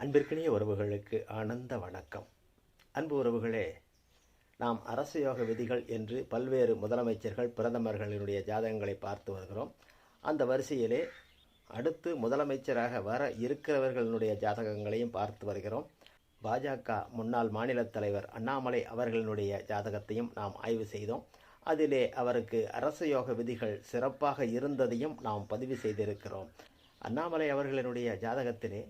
அன்பிற்கினிய உறவுகளுக்கு ஆனந்த வணக்கம். அன்பு உறவுகளே நாம் அரசு யோக விதிகள் என்று பல்வேறு முதலமைச்சர்கள் பிரதமர்களினுடைய ஜாதகங்களை பார்த்து வருகிறோம். அந்த வரிசையிலே அடுத்து முதலமைச்சராக வர இருக்கிறவர்களுடைய ஜாதகங்களையும் பார்த்து வருகிறோம். பாஜக முன்னாள் மாநில தலைவர் அண்ணாமலை அவர்களினுடைய ஜாதகத்தையும் நாம் ஆய்வு செய்தோம். அதிலே அவருக்கு அரசு யோக விதிகள் சிறப்பாக இருந்ததையும் நாம் பதிவு செய்திருக்கிறோம். அண்ணாமலை அவர்களினுடைய ஜாதகத்திலே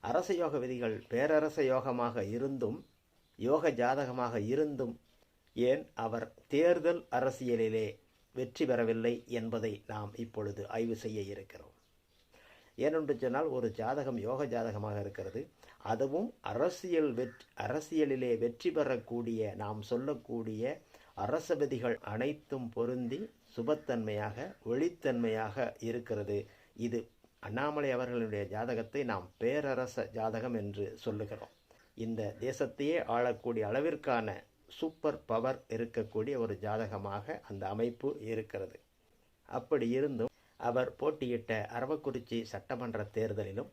அரச யோக விதிகள் பேரரச யோகமாக இருந்தும் யோக ஜாதகமாக இருந்தும் ஏன் அவர் தேர்தல் அரசியலிலே வெற்றி பெறவில்லை என்பதை நாம் இப்பொழுது ஆய்வு செய்ய இருக்கிறோம். ஏனென்று சொன்னால் ஒரு ஜாதகம் யோக ஜாதகமாக இருக்கிறது. அதுவும் அரசியல் வெற் அரசியலிலே வெற்றி பெறக்கூடிய நாம் சொல்லக்கூடிய அரச விதிகள் அனைத்தும் பொருந்தி சுபத்தன்மையாக ஒளித்தன்மையாக இருக்கிறது. இது அண்ணாமலை அவர்களுடைய ஜாதகத்தை நாம் பேரரச ஜாதகம் என்று சொல்லுகிறோம். இந்த தேசத்தையே ஆளக்கூடிய அளவிற்கான சூப்பர் பவர் இருக்கக்கூடிய ஒரு ஜாதகமாக அந்த அமைப்பு இருக்கிறது. அப்படி இருந்தும் அவர் போட்டியிட்ட அரவக்குறிச்சி சட்டமன்ற தேர்தலிலும்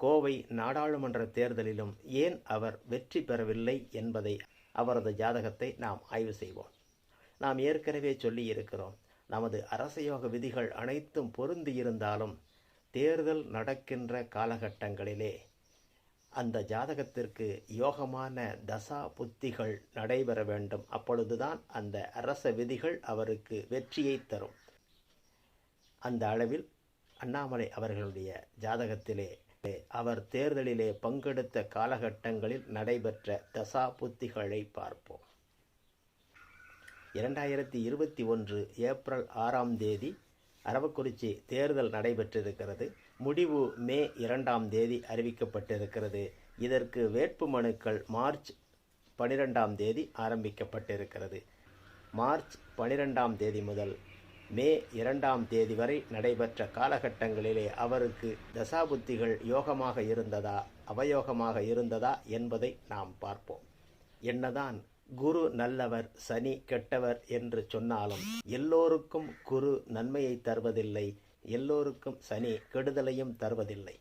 கோவை நாடாளுமன்ற தேர்தலிலும் ஏன் அவர் வெற்றி பெறவில்லை என்பதை அவரது ஜாதகத்தை நாம் ஆய்வு செய்வோம். நாம் ஏற்கனவே சொல்லி இருக்கிறோம் நமது அரசயோக விதிகள் அனைத்தும் பொருந்தி இருந்தாலும் தேர்தல் நடக்கின்ற காலகட்டங்களிலே அந்த ஜாதகத்திற்கு யோகமான தசா புத்திகள் நடைபெற வேண்டும். அப்பொழுதுதான் அந்த அரச விதிகள் அவருக்கு வெற்றியை தரும். அந்த அளவில் அண்ணாமலை அவர்களுடைய ஜாதகத்திலே அவர் தேர்தலிலே பங்கெடுத்த காலகட்டங்களில் நடைபெற்ற தசா புத்திகளை பார்ப்போம். இரண்டாயிரத்தி இருபத்தி ஒன்று ஏப்ரல் ஆறாம் தேதி அரவக்குறிச்சி தேர்தல் நடைபெற்றிருக்கிறது. முடிவு மே இரண்டாம் தேதி அறிவிக்கப்பட்டிருக்கிறது. இதற்கு வேட்பு மனுக்கள் மார்ச் பனிரெண்டாம் தேதி ஆரம்பிக்கப்பட்டிருக்கிறது. மார்ச் பனிரெண்டாம் தேதி முதல் மே இரண்டாம் தேதி வரை நடைபெற்ற காலகட்டங்களிலே அவருக்கு தசாபுத்திகள் யோகமாக இருந்ததா அவயோகமாக இருந்ததா என்பதை நாம் பார்ப்போம். என்னதான் குரு நல்லவர் சனி கெட்டவர் என்று சொன்னாலும் எல்லோருக்கும் குரு நன்மையை தருவதில்லை எல்லோருக்கும் சனி கெடுதலையும் தருவதில்லை.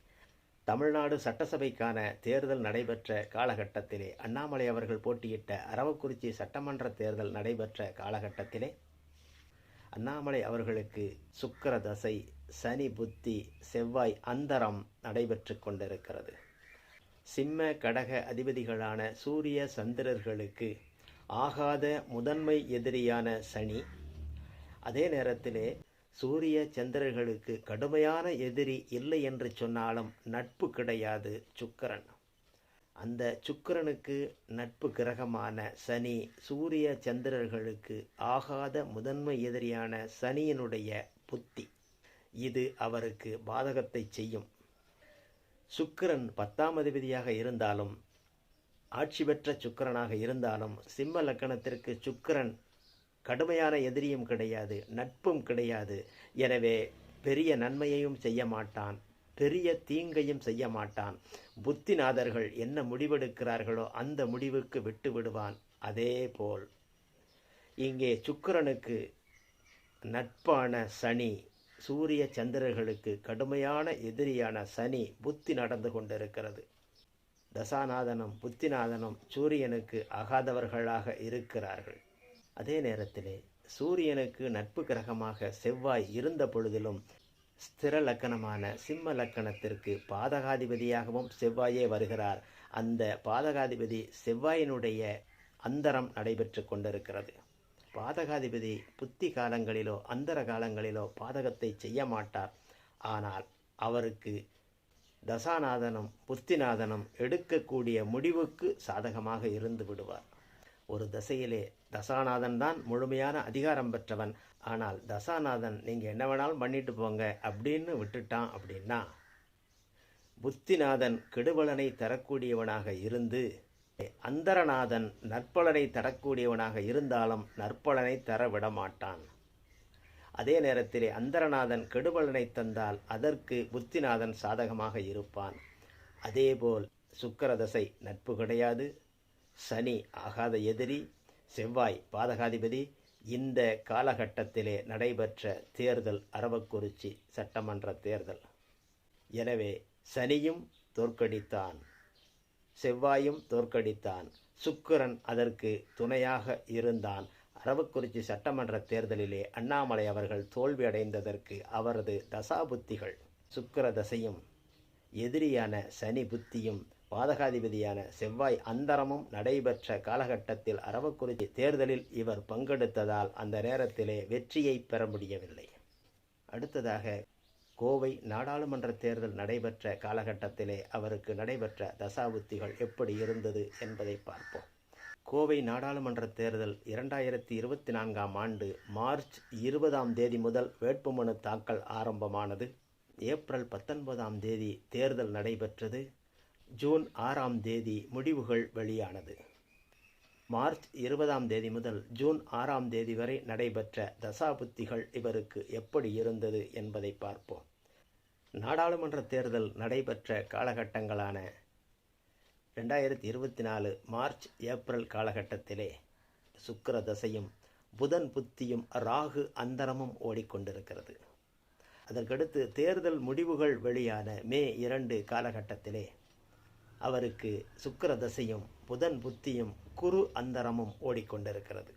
தமிழ்நாடு சட்டசபைக்கான தேர்தல் நடைபெற்ற காலகட்டத்திலே அண்ணாமலை அவர்கள் போட்டியிட்ட அரவக்குறிச்சி சட்டமன்ற தேர்தல் நடைபெற்ற காலகட்டத்திலே அண்ணாமலை அவர்களுக்கு சுக்கர தசை சனி புத்தி செவ்வாய் அந்தரம் நடைபெற்று கொண்டிருக்கிறது. சிம்ம கடக அதிபதிகளான சூரிய சந்திரர்களுக்கு ஆகாத முதன்மை எதிரியான சனி. அதே நேரத்திலே சூரிய சந்திரர்களுக்கு கடுமையான எதிரி இல்லை என்று சொன்னாலும் நட்பு கிடையாது சுக்கரன். அந்த சுக்கரனுக்கு நட்பு கிரகமான சனி சூரிய சந்திரர்களுக்கு ஆகாத முதன்மை எதிரியான சனியினுடைய புத்தி. இது அவருக்கு பாதகத்தை செய்யும். சுக்கிரன் பத்தாம் அதிபதியாக இருந்தாலும் ஆட்சி பெற்ற சுக்கிரனாக இருந்தாலும் சிம்ம லக்கணத்திற்கு சுக்கிரன் கடுமையான எதிரியும் கிடையாது நட்பும் கிடையாது. எனவே பெரிய நன்மையையும் செய்ய மாட்டான் பெரிய தீங்கையும் செய்ய மாட்டான். புத்திநாதர்கள் என்ன முடிவெடுக்கிறார்களோ அந்த முடிவுக்கு விட்டு விடுவான். அதே போல் இங்கே சுக்கிரனுக்கு நட்பான சனி சூரிய சந்திரர்களுக்கு கடுமையான எதிரியான சனி புத்தி நடந்து கொண்டிருக்கிறது. தசாநாதனும் புத்திநாதனும் சூரியனுக்கு ஆகாதவர்களாக இருக்கிறார்கள். அதே நேரத்திலே சூரியனுக்கு நட்பு கிரகமாக செவ்வாய் இருந்த பொழுதிலும் ஸ்திர லக்கணமான சிம்ம லக்கணத்திற்கு பாதகாதிபதியாகவும் செவ்வாயே வருகிறார். அந்த பாதகாதிபதி செவ்வாயினுடைய அந்தரம் நடைபெற்று கொண்டிருக்கிறது. பாதகாதிபதி புத்தி காலங்களிலோ அந்தர காலங்களிலோ பாதகத்தை செய்ய மாட்டார். ஆனால் அவருக்கு தசாநாதனும் புத்திநாதனும் எடுக்கக்கூடிய முடிவுக்கு சாதகமாக இருந்து விடுவார். ஒரு தசையிலே தசாநாதன் தான் முழுமையான அதிகாரம் பெற்றவன். ஆனால் தசாநாதன் நீங்கள் என்ன வேணாலும் பண்ணிட்டு போங்க அப்படின்னு விட்டுட்டான் அப்படின்னா புத்திநாதன் கெடுபலனை தரக்கூடியவனாக இருந்து அந்தரநாதன் நற்பலனை தரக்கூடியவனாக இருந்தாலும் நற்பலனை தர விட மாட்டான் அதே நேரத்திலே அந்தரநாதன் கெடுபலனை தந்தால் அதற்கு புத்திநாதன் சாதகமாக இருப்பான். அதேபோல் சுக்கரதசை நட்பு கிடையாது. சனி ஆகாத எதிரி செவ்வாய் பாதகாதிபதி. இந்த காலகட்டத்திலே நடைபெற்ற தேர்தல் அரவக்குறிச்சி சட்டமன்ற தேர்தல். எனவே சனியும் தோற்கடித்தான். செவ்வாயும் தோற்கடித்தான். சுக்கிரன் அதற்கு துணையாக இருந்தான். அரவக்குறிச்சி சட்டமன்ற தேர்தலிலே அண்ணாமலை அவர்கள் தோல்வியடைந்ததற்கு அவரது தசாபுத்திகள் சுக்கிர தசையும் எதிரியான சனி புத்தியும் பாதகாதிபதியான செவ்வாய் அந்தரமும் நடைபெற்ற காலகட்டத்தில் அரவக்குறிச்சி தேர்தலில் இவர் பங்கெடுத்ததால் அந்த நேரத்திலே வெற்றியை பெற முடியவில்லை. அடுத்ததாக கோவை நாடாளுமன்ற தேர்தல் நடைபெற்ற காலகட்டத்திலே அவருக்கு நடைபெற்ற தசாபுத்திகள் எப்படி இருந்தது என்பதை பார்ப்போம். கோவை நாடாளுமன்ற தேர்தல் இரண்டாயிரத்தி இருபத்தி நான்காம் ஆண்டு மார்ச் இருபதாம் தேதி முதல் வேட்புமனு தாக்கல் ஆரம்பமானது. ஏப்ரல் பத்தொன்பதாம் தேதி தேர்தல் நடைபெற்றது. ஜூன் ஆறாம் தேதி முடிவுகள் வெளியானது. மார்ச் இருபதாம் தேதி முதல் ஜூன் ஆறாம் தேதி வரை நடைபெற்ற தசாபுத்திகள் இவருக்கு எப்படி இருந்தது என்பதை பார்ப்போம். நாடாளுமன்ற தேர்தல் நடைபெற்ற காலகட்டங்களான ரெண்டாயிரத்தி இருபத்தி நாலு மார்ச் ஏப்ரல் காலகட்டத்திலே சுக்கர தசையும் புதன் புத்தியும் ராகு அந்தரமும் ஓடிக்கொண்டிருக்கிறது. அதற்கடுத்து தேர்தல் முடிவுகள் வெளியான மே இரண்டு காலகட்டத்திலே அவருக்கு சுக்கர தசையும் புதன் புத்தியும் குரு அந்தரமும் ஓடிக்கொண்டிருக்கிறது.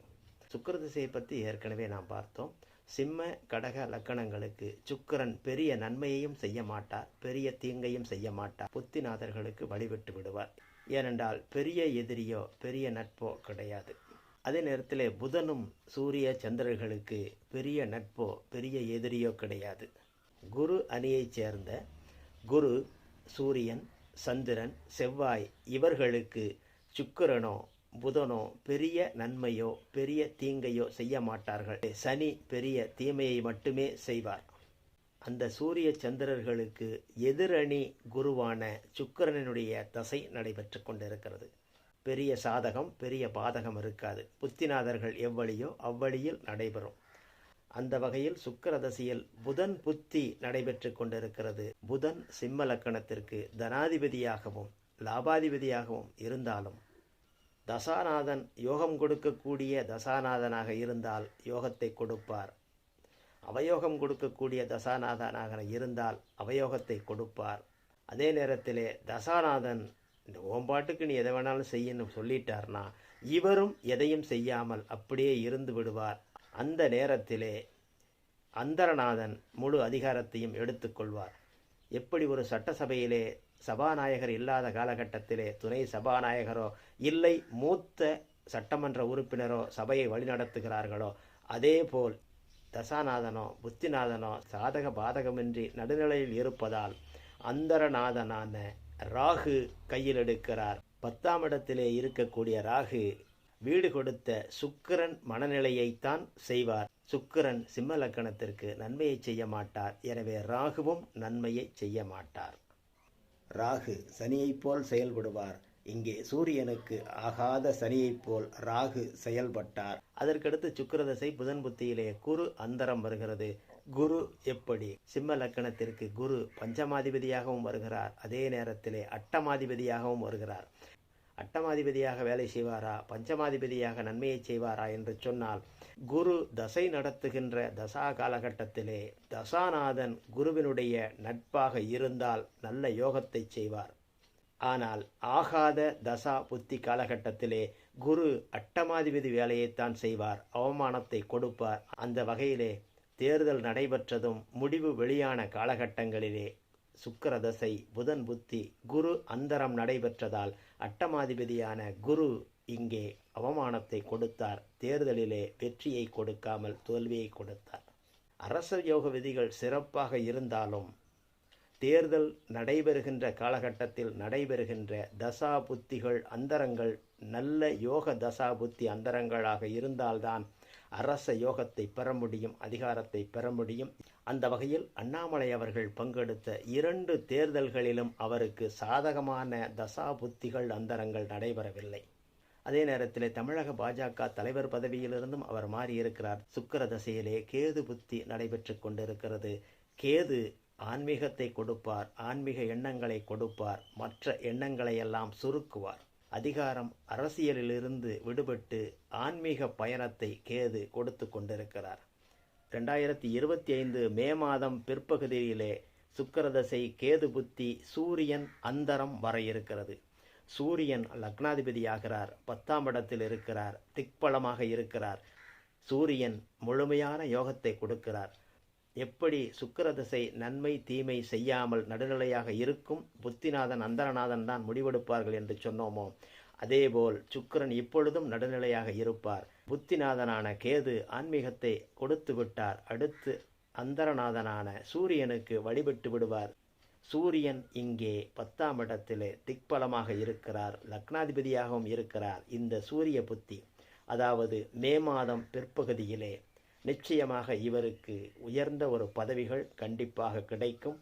சுக்கர திசையை பற்றி ஏற்கனவே நாம் பார்த்தோம். சிம்ம கடக லக்கணங்களுக்கு சுக்கிரன் பெரிய நன்மையையும் செய்ய மாட்டார் பெரிய தீங்கையும் செய்ய மாட்டார். புத்திநாதர்களுக்கு வழிவிட்டு விடுவார். ஏனென்றால் பெரிய எதிரியோ பெரிய நட்போ கிடையாது. அதே நேரத்தில் புதனும் சூரிய சந்திரர்களுக்கு பெரிய நட்போ பெரிய எதிரியோ கிடையாது. குரு அணியைச் சேர்ந்த குரு சூரியன் சந்திரன் செவ்வாய் இவர்களுக்கு சுக்கிரனோ புதனோ பெரிய நன்மையோ பெரிய தீங்கையோ செய்ய மாட்டார்கள். சனி பெரிய தீமையை மட்டுமே செய்வார். அந்த சூரிய சந்திரர்களுக்கு எதிரணி குருவான சுக்கிரனுடைய தசை நடைபெற்று கொண்டிருக்கிறது. பெரிய சாதகம் பெரிய பாதகம் இருக்காது. புத்திநாதர்கள் எவ்வழியோ அவ்வழியில் நடைபெறும். அந்த வகையில் சுக்கர தசையில் புதன் புத்தி நடைபெற்று கொண்டிருக்கிறது. புதன் சிம்ம லக்கணத்திற்கு தனாதிபதியாகவும் லாபாதிபதியாகவும் இருந்தாலும் தசாநாதன் யோகம் கொடுக்கக்கூடிய தசாநாதனாக இருந்தால் யோகத்தை கொடுப்பார். அவயோகம் கொடுக்கக்கூடிய தசாநாதனாக இருந்தால் அவயோகத்தை கொடுப்பார். அதே நேரத்திலே தசாநாதன் இந்த ஓம்பாட்டுக்கு நீ எதை வேணாலும் செய்யணும் சொல்லிட்டார்னா இவரும் எதையும் செய்யாமல் அப்படியே இருந்து விடுவார். அந்த நேரத்திலே அந்தரநாதன் முழு அதிகாரத்தையும் எடுத்துக்கொள்வார் எப்படி ஒரு சட்டசபையிலே சபாநாயகர் இல்லாத காலகட்டத்திலே துணை சபாநாயகரோ இல்லை மூத்த சட்டமன்ற உறுப்பினரோ சபையை வழிநடத்துகிறார்களோ அதேபோல் தசாநாதனோ புத்திநாதனோ சாதக பாதகமின்றி நடுநிலையில் இருப்பதால் அந்தரநாதனான ராகு கையில் எடுக்கிறார். பத்தாம் இடத்திலே இருக்கக்கூடிய ராகு வீடு கொடுத்த சுக்கிரன் மனநிலையைத்தான் செய்வார். சுக்கிரன் சிம்ம லக்கணத்திற்கு நன்மையை செய்ய மாட்டார். எனவே ராகுவும் நன்மையை செய்ய மாட்டார். ராகு சனியைப் போல் செயல்படுவார். இங்கே சூரியனுக்கு ஆகாத சனியைப் போல் ராகு செயல்பட்டார். அதற்கடுத்து சுக்கிரதசை புதன் புத்தியிலே குரு அந்தரம் வருகிறது. குரு எப்படி? சிம்ம லக்கணத்திற்கு குரு பஞ்சமாதிபதியாகவும் வருகிறார். அதே நேரத்திலே அட்டமாதிபதியாகவும் வருகிறார். அட்டமாதிபதியாக வேலை செய்வாரா? பஞ்சமாதிபதியாக நன்மையை செய்வாரா என்று சொன்னால் குரு தசை நடத்துகின்ற தசா காலகட்டத்திலே தசாநாதன் குருவினுடைய நட்பாக இருந்தால் நல்ல யோகத்தை செய்வார். ஆனால் ஆகாத தசா புத்தி காலகட்டத்திலே குரு அட்டமாதிபதி வேலையைத்தான் செய்வார் அவமானத்தை கொடுப்பார். அந்த வகையிலே தேர்தல் நடைபெற்றதும் முடிவு வெளியான காலகட்டங்களிலே சுக்கரதசை புதன் புத்தி குரு அந்தரம் நடைபெற்றதால் அட்டமாதிபதியான குரு இங்கே அவமானத்தை கொடுத்தார். தேர்தலிலே வெற்றியை கொடுக்காமல் தோல்வியை கொடுத்தார். அரச யோக விதிகள் சிறப்பாக இருந்தாலும் தேர்தல் நடைபெறுகின்ற காலகட்டத்தில் நடைபெறுகின்ற தசா புத்திகள் அந்தரங்கள் நல்ல யோக தசா புத்தி அந்தரங்களாக இருந்தால்தான் அரச யோகத்தை பெற முடியும் அதிகாரத்தை பெற முடியும். அந்த வகையில் அண்ணாமலை அவர்கள் பங்கெடுத்த இரண்டு தேர்தல்களிலும் அவருக்கு சாதகமான தசா புத்திகள் அந்தரங்கள் நடைபெறவில்லை. அதே நேரத்தில் தமிழக பாஜக தலைவர் பதவியிலிருந்தும் அவர் மாறியிருக்கிறார். சுக்கர தசையிலே கேது புத்தி நடைபெற்று கொண்டிருக்கிறது. கேது ஆன்மீகத்தை கொடுப்பார் ஆன்மீக எண்ணங்களை கொடுப்பார் மற்ற எண்ணங்களை எல்லாம் சுருக்குவார். அதிகாரம் அரசியலிலிருந்து விடுபட்டு ஆன்மீக பயணத்தை கேது கொடுத்து கொண்டிருக்கிறார். ரெண்டாயிரத்தி இருபத்தி ஐந்து மே மாதம் பிற்பகுதியிலே சுக்கரதசை கேது புத்தி சூரியன் அந்தரம் வர இருக்கிறது. சூரியன் லக்னாதிபதியாகிறார் பத்தாம் இடத்தில் இருக்கிறார் திக்பலமாக இருக்கிறார். சூரியன் முழுமையான யோகத்தை கொடுக்கிறார். எப்படி சுக்கரதசை நன்மை தீமை செய்யாமல் நடுநிலையாக இருக்கும் புத்திநாதன் அந்தரநாதன் தான் முடிவெடுப்பார்கள் என்று சொன்னோமோ? அதேபோல் சுக்கிரன் இப்பொழுதும் நடுநிலையாக இருப்பார். புத்திநாதனான கேது ஆன்மீகத்தை கொடுத்து விட்டார். அடுத்து அந்தரநாதனான சூரியனுக்கு வழிபட்டு விடுவார். சூரியன் இங்கே பத்தாம் இடத்திலே திக்பலமாக இருக்கிறார். லக்னாதிபதியாகவும் இருக்கிறார். இந்த சூரிய புத்தி அதாவது மே மாதம் பிற்பகுதியிலே நிச்சயமாக இவருக்கு உயர்ந்த ஒரு பதவிகள் கண்டிப்பாக கிடைக்கும்.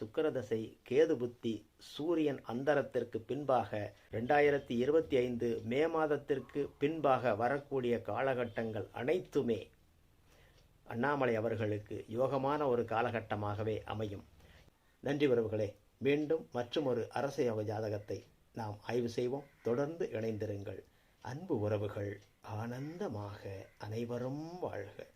சுக்கிரதசை கேது புத்தி சூரியன் அந்தரத்திற்கு பின்பாக ரெண்டாயிரத்தி இருபத்தி ஐந்து மே மாதத்திற்கு பின்பாக வரக்கூடிய காலகட்டங்கள் அனைத்துமே அண்ணாமலை அவர்களுக்கு யோகமான ஒரு காலகட்டமாகவே அமையும். நன்றி உறவுகளே. மீண்டும் மற்றும் ஒரு அரச யோக ஜாதகத்தை நாம் ஆய்வு செய்வோம். தொடர்ந்து இணைந்திருங்கள். அன்பு உறவுகள். ஆனந்தமாக அனைவரும் வாழ்க.